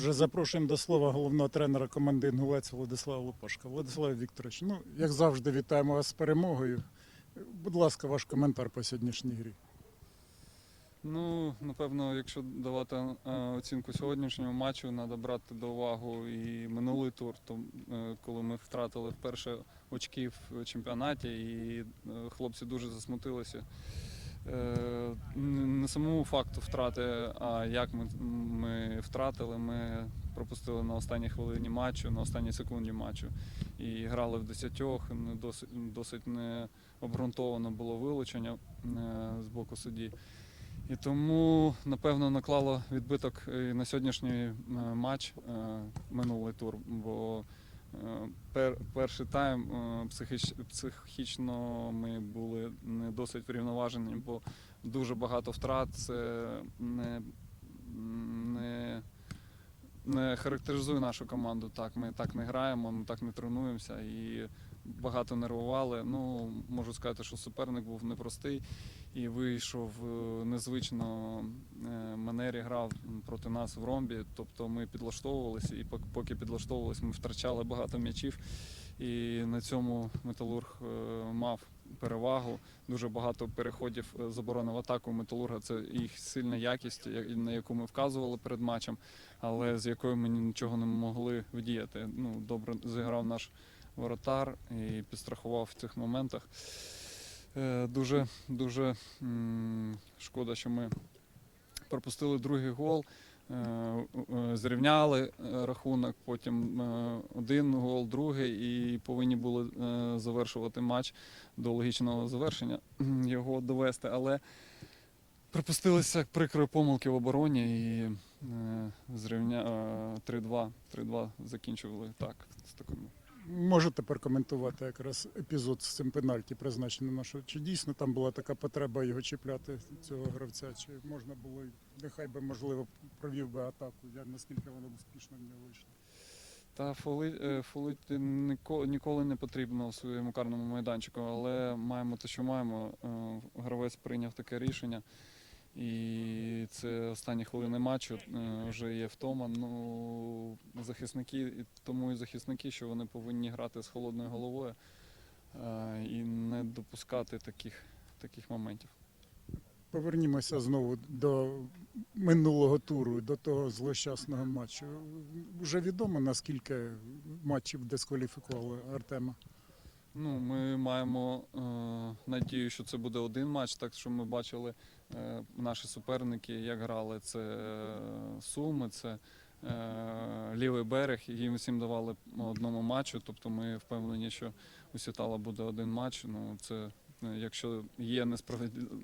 Отже, запрошуємо до слова головного тренера команди Інгулець Владислава Лупашка. Владислав Вікторович, ну як завжди, вітаємо вас з перемогою. Будь ласка, ваш коментар по сьогоднішній грі. Ну, напевно, якщо давати е, оцінку сьогоднішньому матчу, треба брати до уваги і минулий тур, то, е, коли ми втратили вперше очки в чемпіонаті, і е, хлопці дуже засмутилися. Е, Не самому факту втрати, а як ми, ми втратили. Ми пропустили на останній хвилині матчу, на останній секунді матчу. І грали в десятьох. Досить, досить необґрунтовано було вилучення е, з боку судді. І тому, напевно, наклало відбиток і на сьогоднішній е, матч минулий тур. Бо перший тайм е, психіч, психічно ми були не досить врівноважені, бо дуже багато втрат. Це не, не, не характеризує нашу команду. Так, ми так не граємо, ми так не тренуємося і багато нервували. Ну, можу сказати, що суперник був непростий і вийшов е, незвично е, манері грав проти нас в ромбі. Тобто ми підлаштовувалися, і пок- поки підлаштовувалися, ми втрачали багато м'ячів. І на цьому металург е, мав перевагу. Дуже багато переходів з оборони в атаку металурга. Це їх сильна якість, на яку ми вказували перед матчем, але з якою ми нічого не могли вдіяти. Ну, добре зіграв наш воротар і підстрахував в цих моментах. Е, Дуже, дуже шкода, що ми пропустили другий гол. Е, Зрівняли е, рахунок, потім один гол, другий, і повинні були завершувати матч до логічного завершення, його довести. Але припустилися прикрої помилки в обороні і зрівня е, 3-2. 3-2 закінчували так. З таким. Можете прокоментувати якраз епізод з цим пенальті, призначеним нашого. Чи дійсно там була така потреба його чіпляти, цього гравця? Чи можна було, нехай би можливо провів би атаку, я наскільки воно успішно в нього вийшло? Та е, фолити ніко- ніколи не потрібно у своєму карному майданчику, але маємо те, що маємо. Е, Гравець прийняв таке рішення. І це останні хвилини матчу е, вже є втома. Ну, захисники, тому і захисники, що вони повинні грати з холодною головою е, і не допускати таких, таких моментів. Повернімося знову до минулого туру, до того злощасного матчу. Вже відомо, наскільки матчів дискваліфікували Артема. Ну, ми маємо е, надію, що це буде один матч, так що ми бачили наші суперники, як грали. Це е, Суми, це е, лівий берег, і їм всім давали одному матчу. Тобто ми впевнені, що у Сітала буде один матч. Ну, це, е, якщо є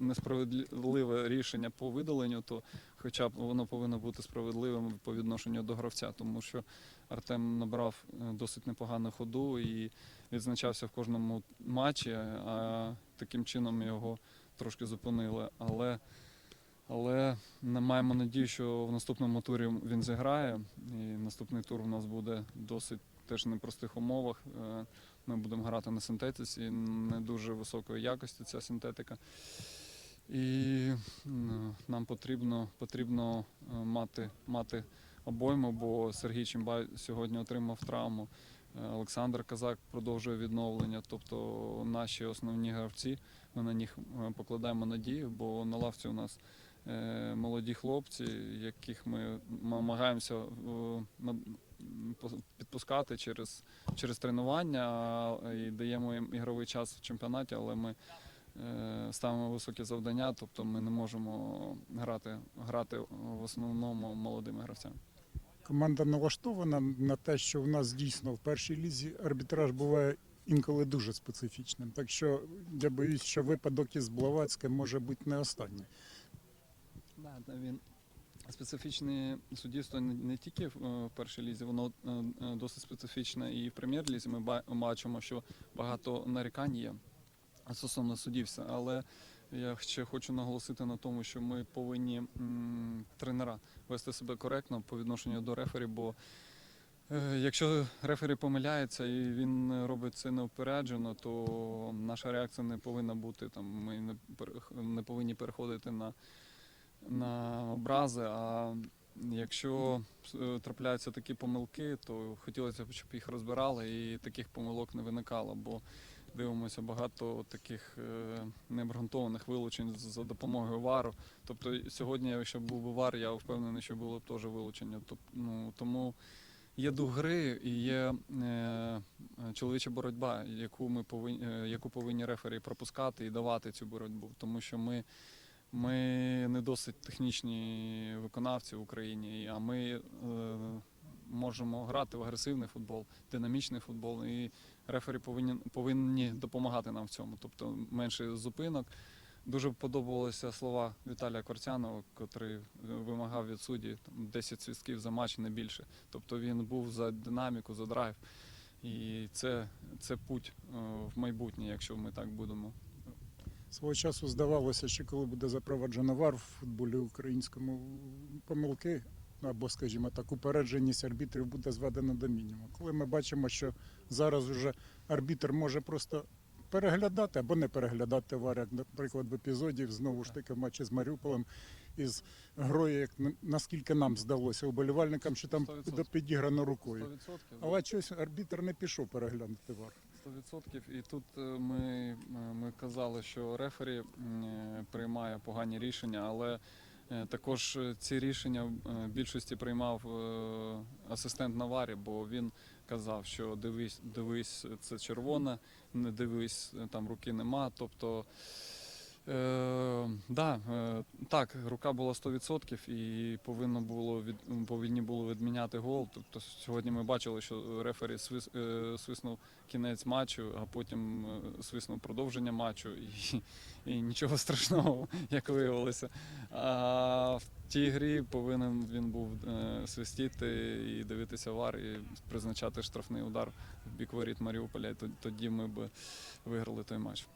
несправедливе рішення по видаленню, то хоча б воно повинно бути справедливим по відношенню до гравця, тому що Артем набрав е, досить непогану ходу і відзначався в кожному матчі, а таким чином його трошки зупинили. Але, але маємо надію, що в наступному турі він зіграє. І наступний тур у нас буде досить теж непростих умовах. Е, Ми будемо грати на синтетиці, не дуже високої якості ця синтетика. І м, нам потрібно, потрібно е, мати, мати обойму, бо Сергій Чимбай сьогодні отримав травму. Е, Олександр Казак продовжує відновлення. Тобто наші основні гравці, ми на них е, покладаємо надію, бо на лавці у нас е, молоді хлопці, яких ми намагаємося е, підпускати через, через тренування і даємо їм ігровий час в чемпіонаті, але ми ставимо високі завдання, тобто ми не можемо грати, грати в основному молодими гравцями. Команда налаштована на те, що в нас дійсно в першій лізі арбітраж буває інколи дуже специфічним. Так що я боюсь, що випадок із Блаватським може бути не останній. Да, він специфічне суддівство не, тільки в, е, першій лізі, воно е, е, досить специфічне і в прем'єр-лізі. Ми бачимо, що багато нарікань є стосовно суддівства. Але я ще хочу наголосити на тому, що ми повинні тренера вести себе коректно по відношенню до рефері, бо Якщо рефері помиляється і він робить це неупереджено, то наша реакція не повинна бути там. Ми не, не повинні переходити на, на образи, а якщо е, трапляються такі помилки, то хотілося б, щоб їх розбирали і таких помилок не виникало, бо дивимося багато таких е, необґрунтованих вилучень за допомогою вару. Тобто сьогодні, якщо був би вар, я впевнений, що було б теж вилучення. Тоб- ну, тому є дух гри і є е, чоловіча боротьба, яку ми повинні, е, яку повинні рефері пропускати і давати цю боротьбу. Тому що ми, ми не досить технічні виконавці в Україні, а ми е, можемо грати в агресивний футбол, динамічний футбол. І рефері повинні, повинні допомагати нам в цьому. Тобто менше зупинок. Дуже подобалися слова Віталія Корцянова, який вимагав від судді 10 свістків за матч, не більше. Тобто він був за динаміку, за драйв. І це, це путь е, в майбутнє, якщо ми так будемо. Свого часу здавалося, що коли буде запроваджено вар в футболі українському, помилки або, скажімо так, упередженість арбітрів буде зведена до мінімуму. Коли ми бачимо, що зараз вже арбітр може просто переглядати або не переглядати вар, як, наприклад, в епізоді знову ж таки в матчі з Маріуполем із грою, як наскільки нам здалося, уболівальникам, що там 100%. підіграно рукою. 100%. Але щось арбітр не пішов переглянути вар. 100%. І тут е, ми, е, ми казали, що рефері е, приймає погані рішення, але також ці рішення в більшості приймав асистент на варі, бо він казав, що дивись, дивись, це червоне, не дивись, там руки нема. Тобто. Е, да, е, так, рука була 100% і повинно було від, повинні були відміняти гол. Тобто сьогодні ми бачили, що рефері свис, е, свиснув кінець матчу, а потім е, свиснув продовження матчу, і, і нічого страшного, як виявилося. А в тій грі повинен він був е, свистіти і дивитися вар, і призначати штрафний удар в бік воріт Маріуполя. І тоді ми б виграли той матч.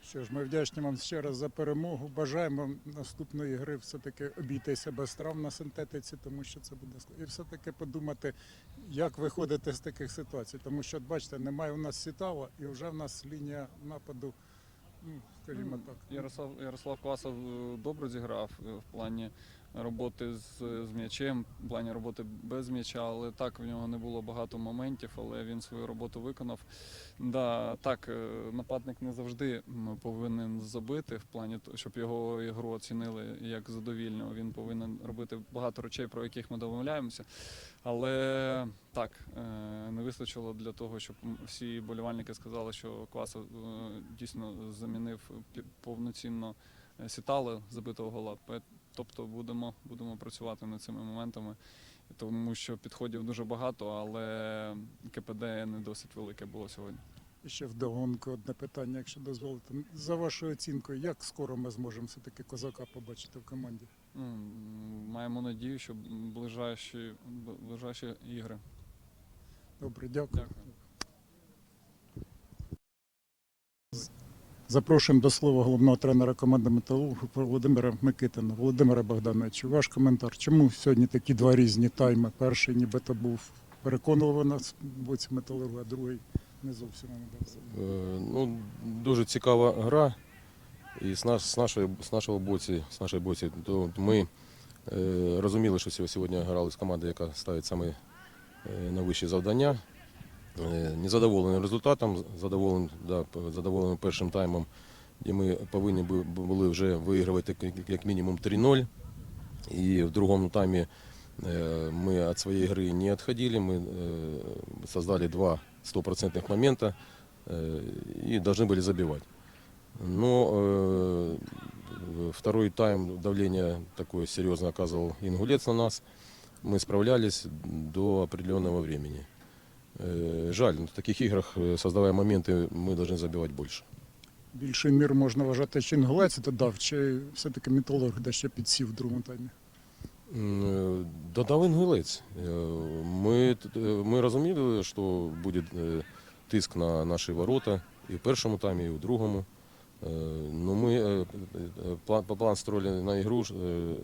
Що ж, ми вдячні вам ще раз за перемогу. Бажаємо наступної гри все-таки обійтися без травм на синтетиці, тому що це буде складно. І все-таки подумати, як виходити з таких ситуацій. Тому що, бачите, немає у нас сітала, і вже в нас лінія нападу, ну, скажімо так. Ярослав, Ярослав Квасов е, добре зіграв е, в плані роботи з, з м'ячем, в плані роботи без м'яча, але так в нього не було багато моментів, але він свою роботу виконав. Да, так, е, нападник не завжди повинен забити, в плані, щоб його ігру оцінили як задовільно. Він повинен робити багато речей, про яких ми домовляємося. Але так, е, не вистачило для того, щоб всі болівальники сказали, що Квасов е, дійсно замінив повноцінно сітали забитого гола. Тобто будемо, будемо працювати над цими моментами, тому що підходів дуже багато, але КПД не досить велике було сьогодні. І ще вдогонку одне питання, якщо дозволите. За вашою оцінкою, як скоро ми зможемо все-таки козака побачити в команді? Ну, маємо надію, що ближайші, ближайші ігри. Добре, дякую. Дякую. Запрошуємо до слова головного тренера команди Металург Володимира Микитина. Володимира Богдановичу, ваш коментар. Чому сьогодні такі два різні тайми? Перший нібито був переконливо нас в боці металургу, а другий не зовсім не вдався. Е, Ну, дуже цікава гра. І з, наш, з, нашої, з нашого боці, з нашої боці, то ми е, розуміли, що сьогодні грали з командою, яка ставить саме е, найвищі завдання. Е, незадоволений результатом, задоволений, да, п- задоволений першим таймом, де ми повинні бу- були вже виігрувати як- як мінімум 3-0. І в другому таймі э, мы от своей игры не отходили, мы э, создали два стопроцентных момента э, и должны были забивать. Но э, второй тайм давление такое серьезно оказывал Ингулец на нас. Мы справлялись до определенного времени. Э, Жаль, в таких играх, э, создавая моменты, мы должны забивать больше. Більший мір можна вважати, що інгулець додав, чи все-таки металург дещо підсів в другому таймі? М, е, Додав інгулець. Е, Ми, т- е, ми розуміли, що буде е, тиск на наші ворота і в першому таймі, і в другому. Е, Но мы э, э, план, по план строили на игру, э,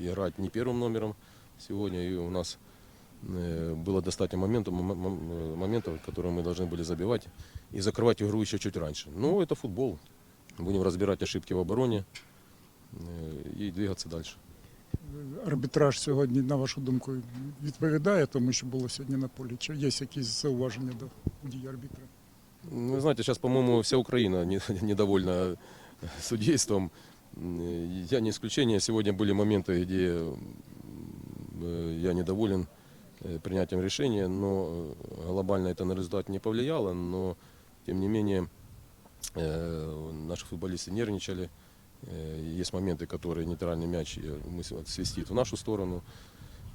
играть не первым номером сегодня, и у нас э, было достаточно моментов, мом- мом- э, моментов, которые мы должны были забивать и закрывать игру еще чуть раньше. Ну, это футбол. Будем разбирать ошибки в обороне э, и двигаться дальше. арбітраж сьогодні, на вашу думку, відповідає тому, що було сьогодні на полі? Чи є якісь зауваження до дій арбітра? Ну, Вы знаете, сейчас, по-моему, вся Украина не- недовольна судейством. М, Я не исключение. Сегодня были моменты, где э, я недоволен э, принятием решения, но э, глобально это на результат не повлияло. Но, тем не менее, э, наши футболисты нервничали. Э, Есть моменты, которые нейтральный мяч э, мы свистит в нашу сторону.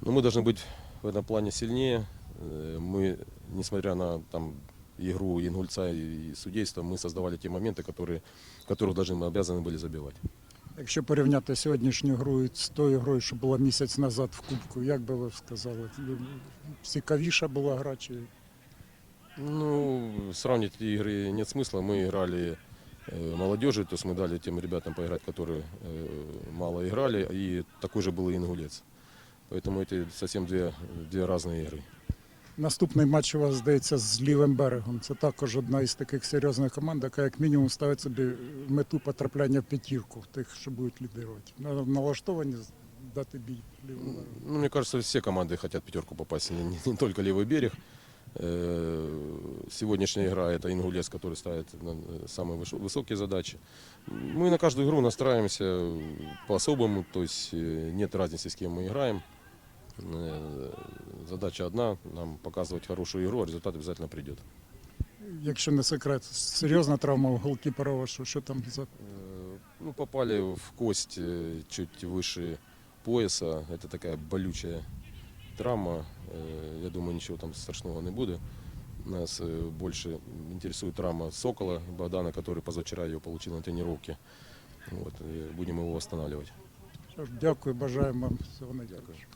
Но мы должны быть в этом плане сильнее. Э, Мы, несмотря на там, игру Ингульца и судейства, мы создавали те моменты, которые, которых должны мы обязаны были забивать. Якщо порівняти сьогоднішню гру з тою грою, що була місяць назад в Кубку, як би ви сказали? Цікавіша була гра чи Ну, сравнить игры нет смысла. Мы играли э, молодежи, то есть мы дали тем ребятам поиграть, которые э, мало играли, и такой же был и Ингулец. Поэтому это совсем две, две разные игры. Наступний матч у вас здається з лівим берегом. Це також одна із таких серйозних команд, яка як мінімум ставить собі мету потрапляння в п'ятірку тих, що будуть лідирувати. На- Налаштовані дати бій лівому берегу. Ну, мне кажется, все команды хотят в пятерку попасть, не, не- не только левый берег. Э, Сегодняшняя игра это Ингулец, который ставит на- э, самые выш- высокие задачи. Мы на каждую игру настраиваемся по-особому, то есть э, нет разницы, с кем мы играем. Э, Задача одна, нам показывать хорошую игру, а результат обязательно придет. Якщо не секрет, серйозна травма у голкіпера вашого, що там за Э, Ну, попали в кость э, чуть выше пояса. Это такая болючая травма. Э, Я думаю, ничего там страшного не будет. Нас э, больше интересует травма Сокола Богдана, который позавчера ее получил на тренировке. Вот, э, будем его восстанавливать. Що ж, Дякую, бажаємо вам всього найкращого.